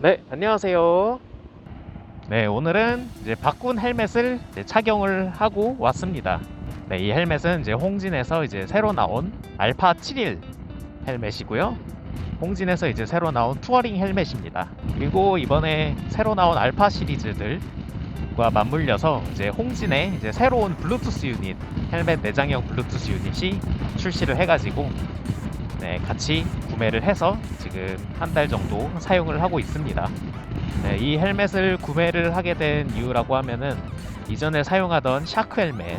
네, 안녕하세요. 네, 오늘은 이제 바꾼 헬멧을 이제 착용을 하고 왔습니다. 네, 이 헬멧은 이제 홍진에서 이제 새로 나온 알파 71 헬멧이고요. 홍진에서 이제 새로 나온 투어링 헬멧입니다. 그리고 이번에 새로 나온 알파 시리즈들과 맞물려서 이제 홍진에 이제 새로운 블루투스 유닛, 헬멧 내장형 블루투스 유닛이 출시를 해가지고 네, 같이 구매를 해서 지금 한 달 정도 사용을 하고 있습니다. 네, 이 헬멧을 구매를 하게 된 이유라고 하면은 이전에 사용하던 샤크 헬멧이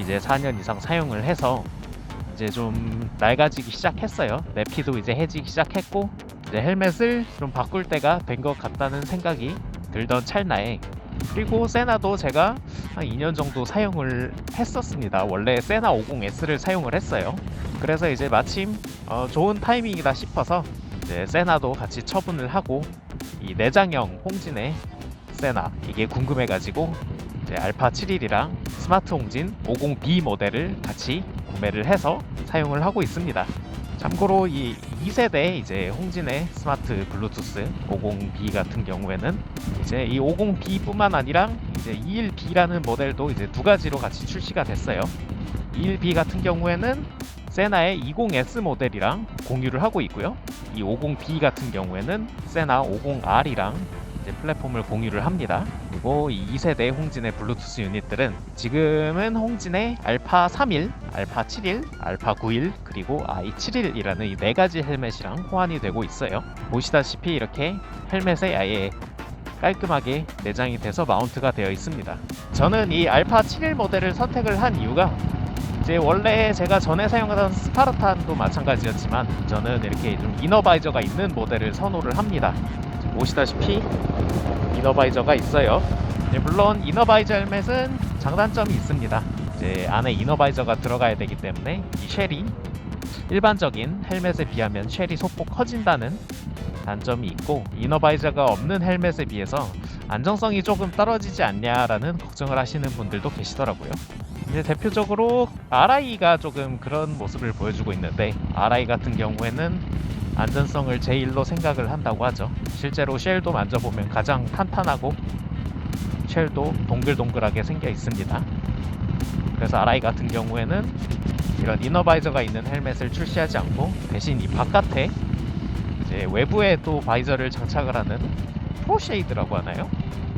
이제 4년 이상 사용을 해서 이제 좀 낡아지기 시작했어요. 내피도 이제 해지기 시작했고 이제 헬멧을 좀 바꿀 때가 된 것 같다는 생각이 들던 찰나에 그리고 세나도 제가 한 2년 정도 사용을 했었습니다. 원래 세나 50S를 사용을 했어요. 그래서 이제 마침 어, 좋은 타이밍이다 싶어서 이제 세나도 같이 처분을 하고 이 내장형 홍진의 세나 이게 궁금해가지고 이제 알파 71이랑 스마트 홍진 50B 모델을 같이 구매를 해서 사용을 하고 있습니다. 참고로 이 2세대 이제 홍진의 스마트 블루투스 50B 같은 경우에는 이제 이 50B뿐만 아니라 이제 21B라는 모델도 이제 두 가지로 같이 출시가 됐어요. 21B 같은 경우에는 세나의 20S 모델이랑 공유를 하고 있고요. 이 50B 같은 경우에는 세나 50R이랑 이제 플랫폼을 공유를 합니다. 그리고 이 2세대 홍진의 블루투스 유닛들은 지금은 홍진의 알파 31, 알파 71, 알파 91, 그리고 i71이라는 이 네 가지 헬멧이랑 호환이 되고 있어요. 보시다시피 이렇게 헬멧에 아예 깔끔하게 내장이 돼서 마운트가 되어 있습니다. 저는 이 알파 71 모델을 선택을 한 이유가 이제 원래 제가 전에 사용하던 스파르탄도 마찬가지였지만 저는 이렇게 좀 이너바이저가 있는 모델을 선호를 합니다. 보시다시피 이너바이저가 있어요. 네, 물론 이너바이저 헬멧은 장단점이 있습니다. 이제 안에 이너바이저가 들어가야 되기 때문에 이 쉘이 일반적인 헬멧에 비하면 쉘이 소폭 커진다는 단점이 있고 이너바이저가 없는 헬멧에 비해서 안정성이 조금 떨어지지 않냐라는 걱정을 하시는 분들도 계시더라고요. 이제 대표적으로 RI가 조금 그런 모습을 보여주고 있는데 RI 같은 경우에는 안전성을 제1로 생각을 한다고 하죠. 실제로 쉘도 만져보면 가장 탄탄하고 쉘도 동글동글하게 생겨 있습니다. 그래서 RI 같은 경우에는 이런 이너바이저가 있는 헬멧을 출시하지 않고 대신 이 바깥에 이제 외부에 또 바이저를 장착을 하는 프로쉐이드라고 하나요?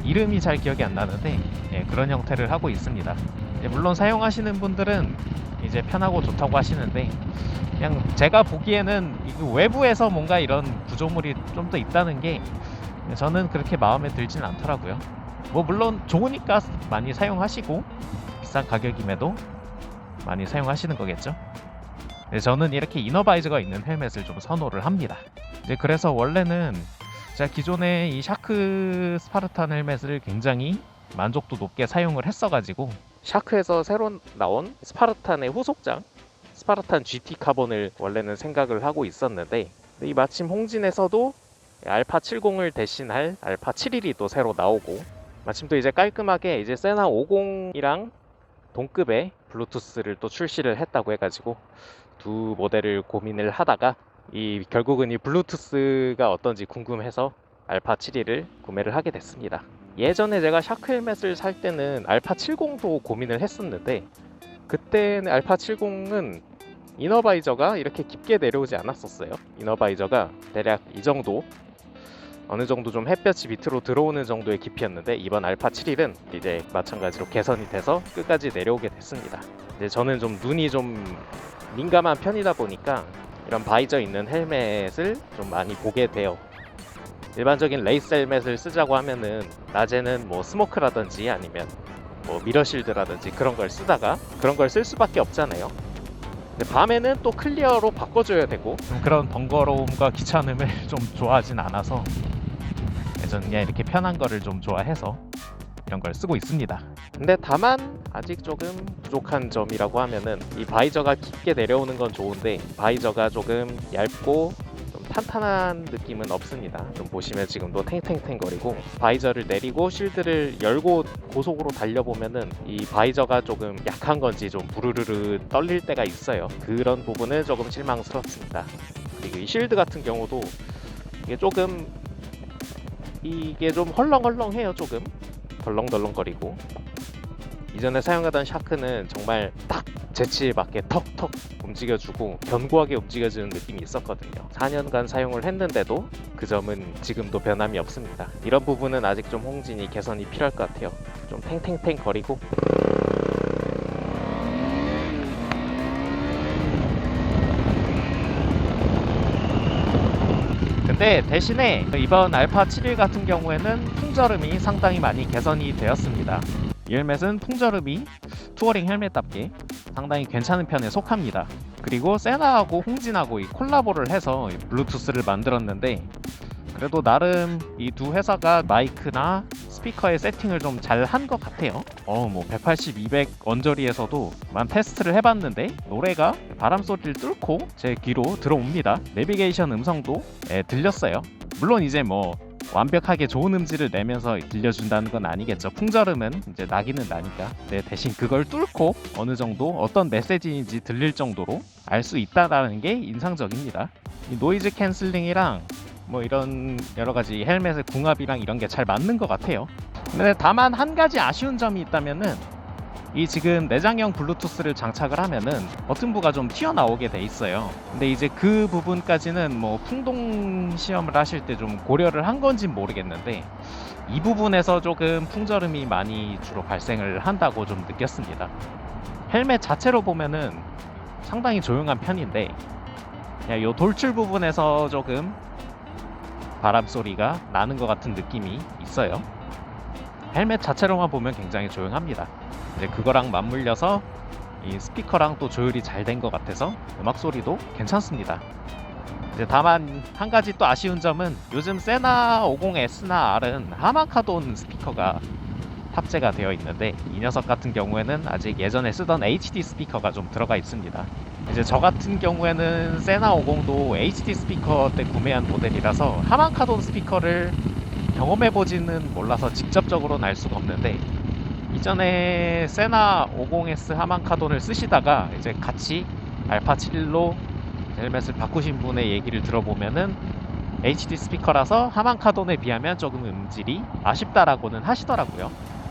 이름이 잘 기억이 안 나는데 예, 그런 형태를 하고 있습니다. 예, 물론 사용하시는 분들은 이제 편하고 좋다고 하시는데 그냥 제가 보기에는 외부에서 뭔가 이런 구조물이 좀 더 있다는 게 저는 그렇게 마음에 들진 않더라고요. 뭐 물론 좋으니까 많이 사용하시고 비싼 가격임에도 많이 사용하시는 거겠죠. 네, 저는 이렇게 이너바이저가 있는 헬멧을 좀 선호를 합니다. 이제 그래서 원래는 제가 기존에 이 샤크 스파르탄 헬멧을 굉장히 만족도 높게 사용을 했어가지고 샤크에서 새로 나온 스파르탄의 후속장 스파르탄 GT 카본을 원래는 생각을 하고 있었는데 이 마침 홍진에서도 알파 70을 대신할 알파 71이 또 새로 나오고 마침 또 이제 깔끔하게 이제 세나 50이랑 동급의 블루투스를 또 출시를 했다고 해가지고 두 모델을 고민을 하다가 이 결국은 이 블루투스가 어떤지 궁금해서 알파 71을 구매를 하게 됐습니다. 예전에 제가 샤크 헬멧을 살 때는 알파 70도 고민을 했었는데 그때는 알파 70은 이너바이저가 이렇게 깊게 내려오지 않았었어요. 이너바이저가 대략 이 정도 어느 정도 좀 햇볕이 밑으로 들어오는 정도의 깊이였는데 이번 알파 71은 이제 마찬가지로 개선이 돼서 끝까지 내려오게 됐습니다. 이제 저는 좀 눈이 좀 민감한 편이다 보니까 이런 바이저 있는 헬멧을 좀 많이 보게 돼요. 일반적인 레이스 헬멧을 쓰자고 하면은 낮에는 뭐 스모크라든지 아니면 뭐 미러실드라든지 그런 걸 쓰다가 그런 걸 쓸 수밖에 없잖아요. 근데 밤에는 또 클리어로 바꿔줘야 되고 좀 그런 번거로움과 귀찮음을 좀 좋아하진 않아서 저는 그냥 이렇게 편한 거를 좀 좋아해서 이런 걸 쓰고 있습니다. 근데 다만 아직 조금 부족한 점이라고 하면은 이 바이저가 깊게 내려오는 건 좋은데 바이저가 조금 얇고 좀 탄탄한 느낌은 없습니다. 좀 보시면 지금도 탱탱탱거리고 바이저를 내리고 쉴드를 열고 고속으로 달려보면은 이 바이저가 조금 약한 건지 좀 부르르르 떨릴 때가 있어요. 그런 부분은 조금 실망스럽습니다. 그리고 이 쉴드 같은 경우도 이게 조금 이게 좀 헐렁헐렁해요 조금 덜렁덜렁거리고 이전에 사용하던 샤크는 정말 딱 재치에 맞게 턱턱 움직여주고 견고하게 움직여주는 느낌이 있었거든요. 4년간 사용을 했는데도 그 점은 지금도 변함이 없습니다. 이런 부분은 아직 좀 홍진이 개선이 필요할 것 같아요. 좀 탱탱탱 거리고. 근데 대신에 이번 알파 7일 같은 경우에는 풍절음이 상당히 많이 개선이 되었습니다. 이 헬멧은 풍절음이 투어링 헬멧답게 상당히 괜찮은 편에 속합니다. 그리고 세나하고 홍진하고 이 콜라보를 해서 이 블루투스를 만들었는데 그래도 나름 이 두 회사가 마이크나 스피커의 세팅을 좀 잘 한 것 같아요. 어, 뭐 180, 200 언저리에서도 만 테스트를 해봤는데 노래가 바람 소리를 뚫고 제 귀로 들어옵니다. 내비게이션 음성도 예, 들렸어요. 물론 이제 뭐 완벽하게 좋은 음질을 내면서 들려준다는 건 아니겠죠. 풍절음은 이제 나기는 나니까. 네, 대신 그걸 뚫고 어느 정도 어떤 메시지인지 들릴 정도로 알 수 있다라는 게 인상적입니다. 이 노이즈 캔슬링이랑 뭐 이런 여러 가지 헬멧의 궁합이랑 이런 게 잘 맞는 것 같아요. 근데 다만 한 가지 아쉬운 점이 있다면은 이 지금 내장형 블루투스를 장착을 하면은 버튼부가 좀 튀어나오게 돼 있어요. 근데 이제 그 부분까지는 뭐 풍동 시험을 하실 때 좀 고려를 한 건진 모르겠는데 이 부분에서 조금 풍절음이 많이 주로 발생을 한다고 좀 느꼈습니다. 헬멧 자체로 보면은 상당히 조용한 편인데 그냥 요 돌출 부분에서 조금 바람 소리가 나는 것 같은 느낌이 있어요. 헬멧 자체로만 보면 굉장히 조용합니다. 이제 그거랑 맞물려서 이 스피커랑 또 조율이 잘 된 것 같아서 음악 소리도 괜찮습니다. 이제 다만 한 가지 또 아쉬운 점은 요즘 세나 50S나 R은 하마카돈 스피커가 탑재가 되어 있는데 이 녀석 같은 경우에는 아직 예전에 쓰던 HD 스피커가 좀 들어가 있습니다. 이제 저 같은 경우에는 세나 50도 HD 스피커 때 구매한 모델이라서 하마카돈 스피커를 경험해보지는 몰라서 직접적으로는 알 수가 없는데 이전에 세나 50S 하만카돈을 쓰시다가 이제 같이 알파 7로 헬멧을 바꾸신 분의 얘기를 들어보면은 HD 스피커라서 하만카돈에 비하면 조금 음질이 아쉽다라고는 하시더라고요.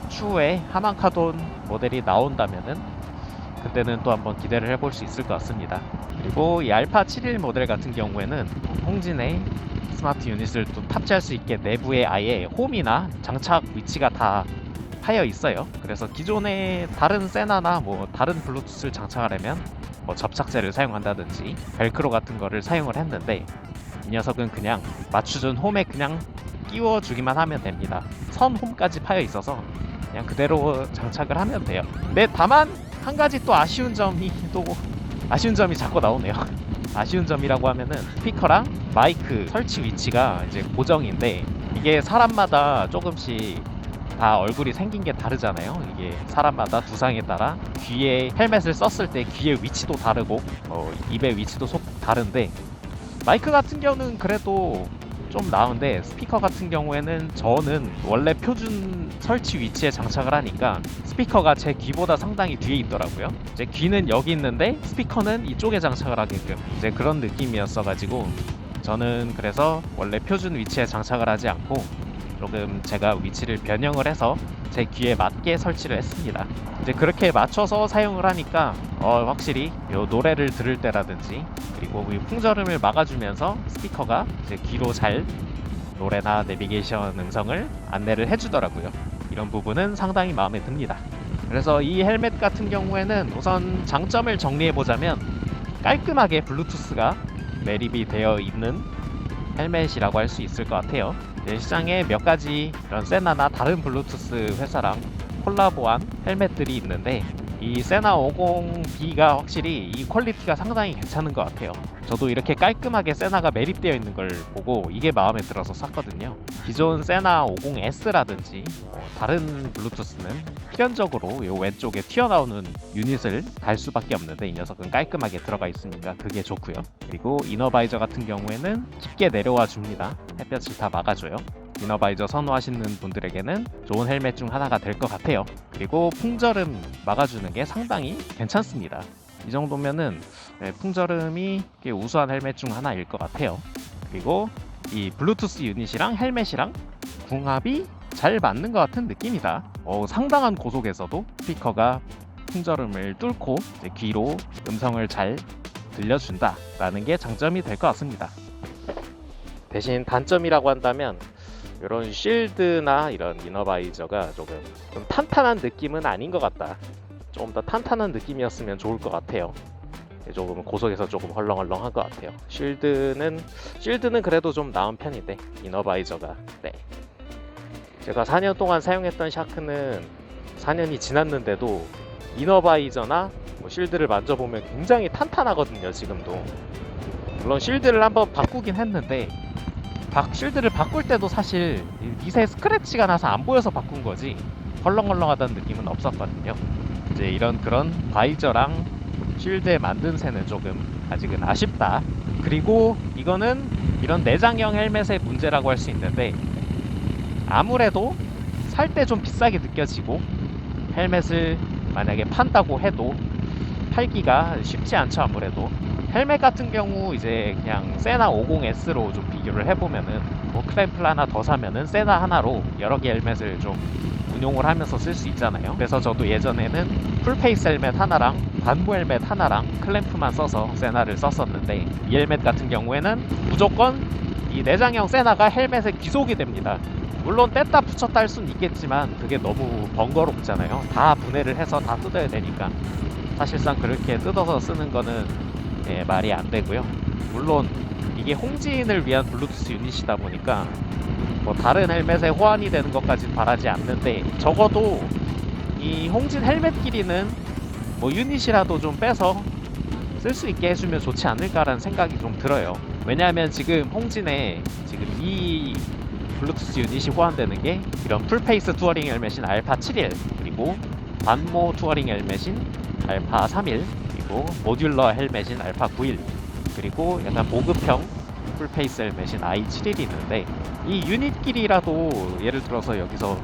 추후에 하만카돈 모델이 나온다면은 그때는 또 한번 기대를 해볼 수 있을 것 같습니다. 그리고 이 알파 7일 모델 같은 경우에는 홍진의 스마트 유닛을 또 탑재할 수 있게 내부에 아예 홈이나 장착 위치가 다 파여 있어요. 그래서 기존의 다른 세나나 뭐 다른 블루투스를 장착하려면 뭐 접착제를 사용한다든지 벨크로 같은 거를 사용을 했는데 이 녀석은 그냥 맞추준 홈에 그냥 끼워주기만 하면 됩니다. 선 홈까지 파여 있어서 그냥 그대로 장착을 하면 돼요. 근데 다만 한 가지 또 아쉬운 점이 또 아쉬운 점이 자꾸 나오네요. 아쉬운 점이라고 하면은 스피커랑 마이크 설치 위치가 이제 고정인데 이게 사람마다 조금씩 다 얼굴이 생긴 게 다르잖아요. 이게 사람마다 두상에 따라 귀에 헬멧을 썼을 때 귀의 위치도 다르고 어, 입의 위치도 속 다른데 마이크 같은 경우는 그래도 좀 나은데 스피커 같은 경우에는 저는 원래 표준 설치 위치에 장착을 하니까 스피커가 제 귀보다 상당히 뒤에 있더라고요. 제 귀는 여기 있는데 스피커는 이쪽에 장착을 하게끔 이제 그런 느낌이었어가지고 저는 그래서 원래 표준 위치에 장착을 하지 않고 조금 제가 위치를 변형을 해서 제 귀에 맞게 설치를 했습니다. 이제 그렇게 맞춰서 사용을 하니까 어, 확실히 요 노래를 들을 때라든지 그리고 이 풍절음을 막아주면서 스피커가 이제 귀로 잘 노래나 내비게이션 음성을 안내를 해주더라고요. 이런 부분은 상당히 마음에 듭니다. 그래서 이 헬멧 같은 경우에는 우선 장점을 정리해 보자면 깔끔하게 블루투스가 매립이 되어 있는 헬멧이라고 할 수 있을 것 같아요. 네, 시장에 몇 가지 이런 세나나 다른 블루투스 회사랑 콜라보한 헬멧들이 있는데 이 세나 50B가 확실히 이 퀄리티가 상당히 괜찮은 것 같아요. 저도 이렇게 깔끔하게 세나가 매립되어 있는 걸 보고 이게 마음에 들어서 샀거든요. 기존 세나 50S라든지 뭐 다른 블루투스는 필연적으로 이 왼쪽에 튀어나오는 유닛을 달 수밖에 없는데 이 녀석은 깔끔하게 들어가 있으니까 그게 좋고요. 그리고 이너바이저 같은 경우에는 쉽게 내려와 줍니다. 햇볕을 다 막아줘요. 이너바이저 선호하시는 분들에게는 좋은 헬멧 중 하나가 될 것 같아요. 그리고 풍절음 막아주는 게 상당히 괜찮습니다. 이 정도면은 네, 풍절음이 꽤 우수한 헬멧 중 하나일 것 같아요. 그리고 이 블루투스 유닛이랑 헬멧이랑 궁합이 잘 맞는 것 같은 느낌이다. 어, 상당한 고속에서도 스피커가 풍절음을 뚫고 귀로 음성을 잘 들려준다라는 게 장점이 될 것 같습니다. 대신 단점이라고 한다면 이런 쉴드나 이런 이너바이저가 조금 좀 탄탄한 느낌은 아닌 것 같다. 조금 더 탄탄한 느낌이었으면 좋을 것 같아요. 조금 고속에서 조금 헐렁헐렁한 것 같아요. 쉴드는 쉴드는 그래도 좀 나은 편인데 이너바이저가 네. 제가 4년 동안 사용했던 샤크는 4년이 지났는데도 이너바이저나 뭐 쉴드를 만져보면 굉장히 탄탄하거든요. 지금도 물론 쉴드를 한번 바꾸긴 했는데 박 쉴드를 바꿀 때도 사실 이 밑에 스크래치가 나서 안 보여서 바꾼 거지 헐렁헐렁하다는 느낌은 없었거든요. 이제 이런 그런 바이저랑 쉴드에 만든 새는 조금 아직은 아쉽다. 그리고 이거는 이런 내장형 헬멧의 문제라고 할 수 있는데 아무래도 살 때 좀 비싸게 느껴지고 헬멧을 만약에 판다고 해도 팔기가 쉽지 않죠 아무래도 헬멧 같은 경우 이제 그냥 세나 50S로 좀 비교를 해보면은 뭐 클램플 하나 더 사면은 세나 하나로 여러 개 헬멧을 좀 운용을 하면서 쓸 수 있잖아요. 그래서 저도 예전에는 풀페이스 헬멧 하나랑 반부 헬멧 하나랑 클램프만 써서 세나를 썼었는데 이 헬멧 같은 경우에는 무조건 이 내장형 세나가 헬멧에 귀속이 됩니다. 물론 뗐다 붙였다 할 수는 있겠지만 그게 너무 번거롭잖아요. 다 분해를 해서 다 뜯어야 되니까. 사실상 그렇게 뜯어서 쓰는 거는 예, 말이 안 되고요. 물론 이게 홍지인을 위한 블루투스 유닛이다 보니까 뭐 다른 헬멧에 호환이 되는 것까지는 바라지 않는데 적어도 이 홍진 헬멧끼리는 뭐 유닛이라도 좀 빼서 쓸 수 있게 해주면 좋지 않을까라는 생각이 좀 들어요. 왜냐하면 지금 홍진에 지금 이 블루투스 유닛이 호환되는 게 이런 풀페이스 투어링 헬멧인 알파 7일 그리고 반모 투어링 헬멧인 알파 3일 그리고 모듈러 헬멧인 알파 91 그리고 약간 보급형 풀페이스 헬멧인 i7이 있는데 이 유닛끼리라도 예를 들어서 여기서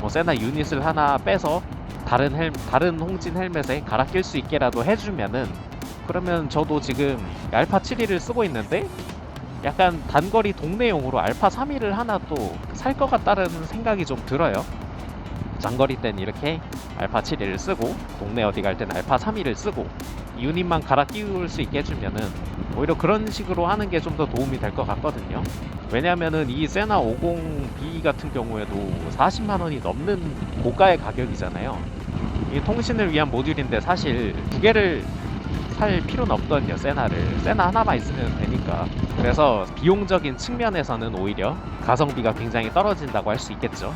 뭐 세나 유닛을 하나 빼서 다른 헬 다른 홍진 헬멧에 갈아 낄 수 있게라도 해주면은 그러면 저도 지금 알파 7일을 쓰고 있는데 약간 단거리 동네용으로 알파 3일을 하나 또 살 것 같다는 생각이 좀 들어요. 장거리 땐 이렇게 알파 7일을 쓰고 동네 어디 갈 땐 알파 3일을 쓰고 유닛만 갈아 끼울 수 있게 해주면은 오히려 그런 식으로 하는 게 좀 더 도움이 될 것 같거든요. 왜냐면은 이 세나 50B 같은 경우에도 40만 원이 넘는 고가의 가격이잖아요. 이 통신을 위한 모듈인데 사실 두 개를 살 필요는 없거든요. 세나를 세나 하나만 있으면 되니까. 그래서 비용적인 측면에서는 오히려 가성비가 굉장히 떨어진다고 할 수 있겠죠.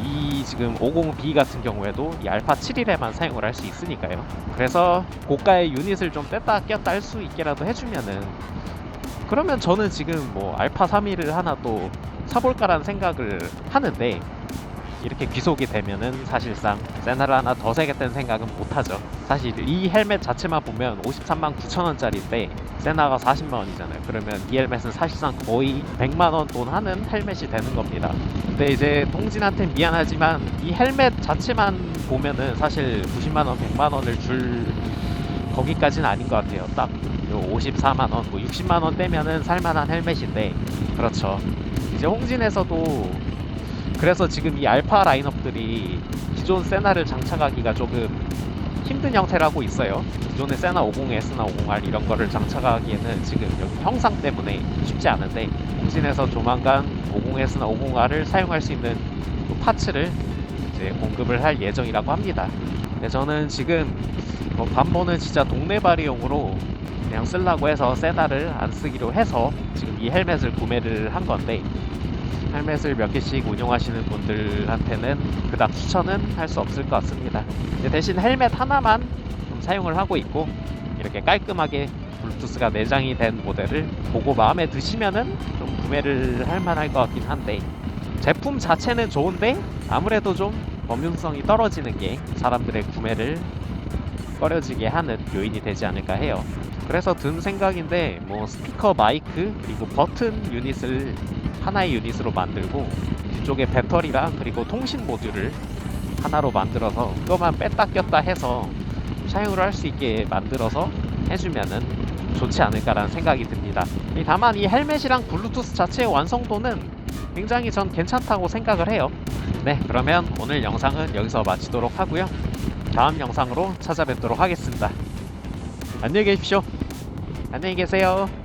이 지금 50B 같은 경우에도 이 알파 7일에만 사용을 할 수 있으니까요. 그래서 고가의 유닛을 좀 뺐다 꼈다 할 수 있게라도 해주면은 그러면 저는 지금 뭐 알파 3일을 하나 또 사볼까라는 생각을 하는데 이렇게 귀속이 되면은 사실상 세나를 하나 더 사겠다는 생각은 못하죠. 사실 이 헬멧 자체만 보면 53만 9천 원짜리인데 세나가 40만 원이잖아요. 그러면 이 헬멧은 사실상 거의 100만 원 돈 하는 헬멧이 되는 겁니다. 근데 이제 동진한테 미안하지만 이 헬멧 자체만 보면은 사실 90만 원, 100만 원을 줄 거기까지는 아닌 것 같아요. 딱 54만 원, 뭐 60만 원 떼면은 살만한 헬멧인데 그렇죠. 이제 홍진에서도 그래서 지금 이 알파 라인업들이 기존 세나를 장착하기가 조금 힘든 형태라고 있어요. 기존의 세나 50S나 50R 이런 거를 장착하기에는 지금 여기 형상 때문에 쉽지 않은데 홍진에서 조만간 50S나 50R을 사용할 수 있는 그 파츠를 이제 공급을 할 예정이라고 합니다. 근데 저는 지금 뭐 반모는 진짜 동네 발이용으로 그냥 쓰려고 해서 세나를 안 쓰기로 해서 지금 이 헬멧을 구매를 한 건데 헬멧을 몇 개씩 운용하시는 분들한테는 그닥 추천은 할 수 없을 것 같습니다. 대신 헬멧 하나만 좀 사용을 하고 있고 이렇게 깔끔하게 블루투스가 내장이 된 모델을 보고 마음에 드시면은 좀 구매를 할 만할 것 같긴 한데 제품 자체는 좋은데 아무래도 좀 범용성이 떨어지는 게 사람들의 구매를 꺼려지게 하는 요인이 되지 않을까 해요. 그래서 든 생각인데 뭐 스피커 마이크 그리고 버튼 유닛을 하나의 유닛으로 만들고 뒤쪽에 배터리랑 그리고 통신 모듈을 하나로 만들어서 그것만 뺐다 꼈다 해서 사용을 할수 있게 만들어서 해주면은 좋지 않을까라는 생각이 듭니다. 이 다만 이 헬멧이랑 블루투스 자체의 완성도는 굉장히 전 괜찮다고 생각을 해요. 네, 그러면 오늘 영상은 여기서 마치도록 하고요. 다음 영상으로 찾아뵙도록 하겠습니다. 안녕히 계십시오. 안녕히 계세요.